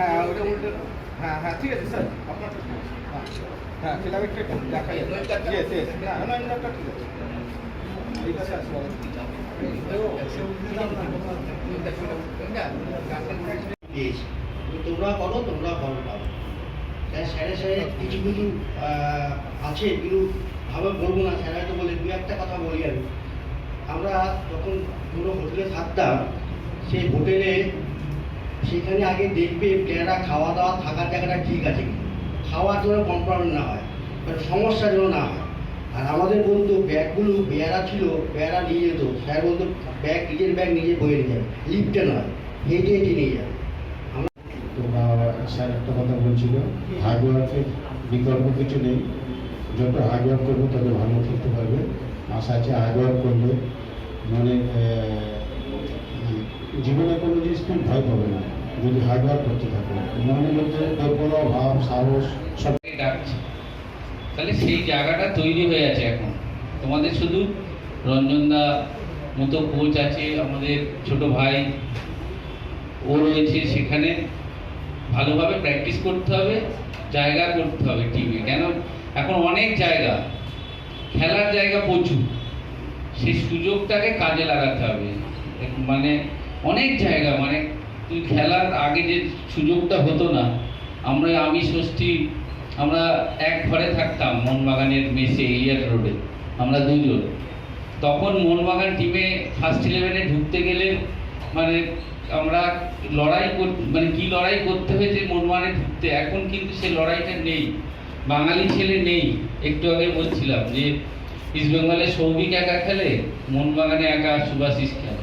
হ্যাঁ উল্টে হ্যাঁ হ্যাঁ ঠিক আছে স্যার। আপনার হ্যাঁ হ্যাঁ ফিলামেন্টটা একটু দেখা যাবে ইয়েস ইয়েস না না ঠিক আছে। এই পাশে আসবে তোমরা করো তোমরা ফল পাবে তাই স্যারে স্যারে কিছু কিছু আছে কিন্তু ভাবে বলব না। স্যার হয়তো বলে দু একটা কথা বলি আমি। আমরা যখন পুরো হোটেলে থাকতাম সেই হোটেলে সেখানে আগে দেখবে প্লেয়াররা খাওয়া দাওয়া থাকার জায়গাটা ঠিক আছে খাওয়ার জন্য কম্প্রমাইজ না হয় মানে সমস্যা যেন না হয়। আর আমাদের বলতো ব্যাগগুলো বেয়ারা ছিল বেয়ারা নিয়ে যেত। স্যার বলতো, ব্যাগ, নিজের ব্যাগ নিজে বয়ে নিয়ে যাবে, লিফটে নয়, হেঁটে হেঁটে নিয়ে যাবে। স্যার একটা কথা বলছিল হার্ডওয়ার্কের বিকল্প কিছু নেই। যত হার্ডওয়ার্ক করব, তত ভালো খেলতে পারবে। আশা আছে হার্ডওয়ার্ক করলে মানে জীবনে কোনো জিনিস তুমি ভয় পাবে না, যদি হার্ডওয়ার্ক করতে থাকো। মনের মধ্যে কল্পনা, ভাব, সাহস, সব ডাকছে। তাহলে সেই জায়গাটা তৈরি হয়ে আছে এখন। তোমাদের শুধু রঞ্জনদা মতো কোচ আছে, আমাদের ছোট ভাই, ও রয়েছে সেখানে। ভালোভাবে প্র্যাকটিস করতে হবে, জায়গা করতে হবে টিমে কেন? এখন অনেক জায়গা, খেলার জায়গা প্রচুর। সেই সুযোগটাকে কাজে লাগাতে হবে। মানে অনেক জায়গা মানে তুই খেলার আগে যে সুযোগটা হতো না, আমরা আমি ষষ্ঠী, আমরা এক ঘরে থাকতাম মোহনবাগানের মেসে ইলিয়াট রোডে, আমরা দুজন। তখন মোহনবাগান টিমে ফার্স্ট ইলেভেনে ঢুকতে গেলে মানে আমরা লড়াই কর মানে কি লড়াই করতে হয়েছে মোহনবাগানে ঢুকতে, এখন কিন্তু সেই লড়াইটা নেই। বাঙালি ছেলে নেই, একটু আগে বলছিলাম যে ইস্টবেঙ্গলে সৌভিক একা খেলে মোহনবাগানে একা সুভাষিস খেলে।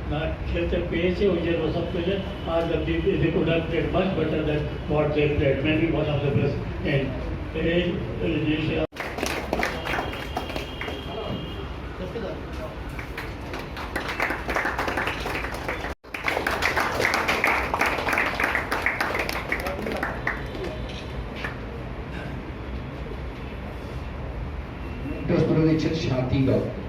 পেয়ে না খেলতে পেয়েছে ওই জন্য সব পেলে আর they could have played much better than what they played, maybe one of the best in in Asia. তুলে দিচ্ছেন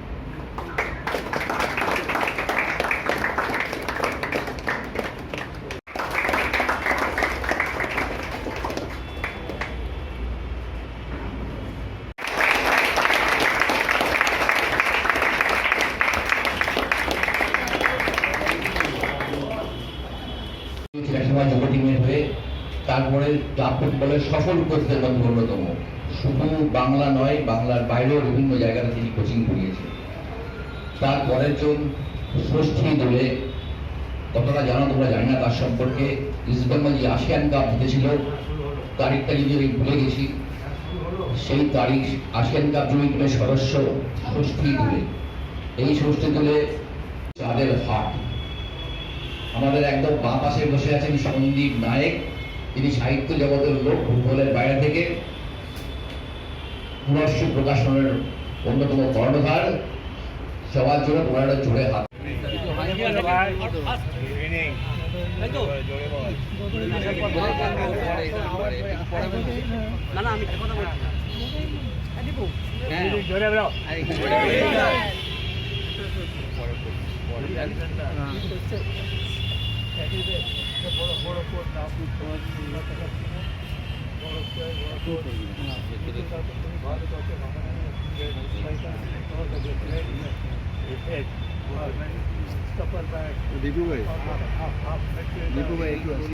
তারপরে ক্লাব ফুটবলের সফল কোচদের মধ্যে অন্যতম। শুধু বাংলা নয়, বাংলার বাইরেও বিভিন্ন জায়গাতে তিনি কোচিং করিয়েছেন। তার পরের জন ষষ্ঠী দলে, কতটা জানো তোমরা জানি না তার সম্পর্কে ইস্টবেঙ্গল যে আসিয়ান কাপ জিতেছিল, তারিখটা যদি আমি ভুলে গেছি, সেই তারিখ আসিয়ান কাপ জয়ী টিমের সদস্য ষষ্ঠী দলে। এই ষষ্ঠী দলে চাঁদের হাট। আমাদের একদম বাঁ পাশে বসে আছেন সন্দীপ নায়েক। তিনি সাহিত্য জগতের লোক ফুটবলের বাইরে থেকে পুনর্ষ প্রকাশনের অন্যতম কর্ণধার। সবার জন্য একটা জোরে হাত।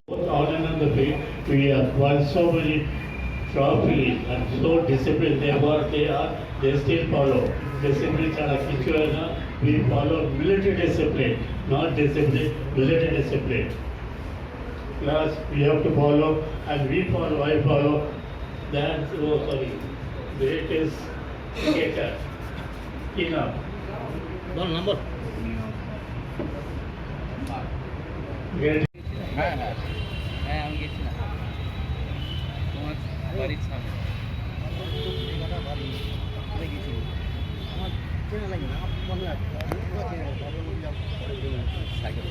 All in on the beat, we are once so many trophies and so disciplined they were, they are, they still follow. Discipline ছাড়া কিছু হয় না, we follow military discipline, not discipline, military discipline. Plus, we have to follow, and we follow, I follow, that, oh, sorry, greatest cricketer, enough. One number. Great হ্যাঁ হ্যাঁ গেছিলাম তোমার বাড়ির সামনে। আমার চেনা লাগে না সাইকেল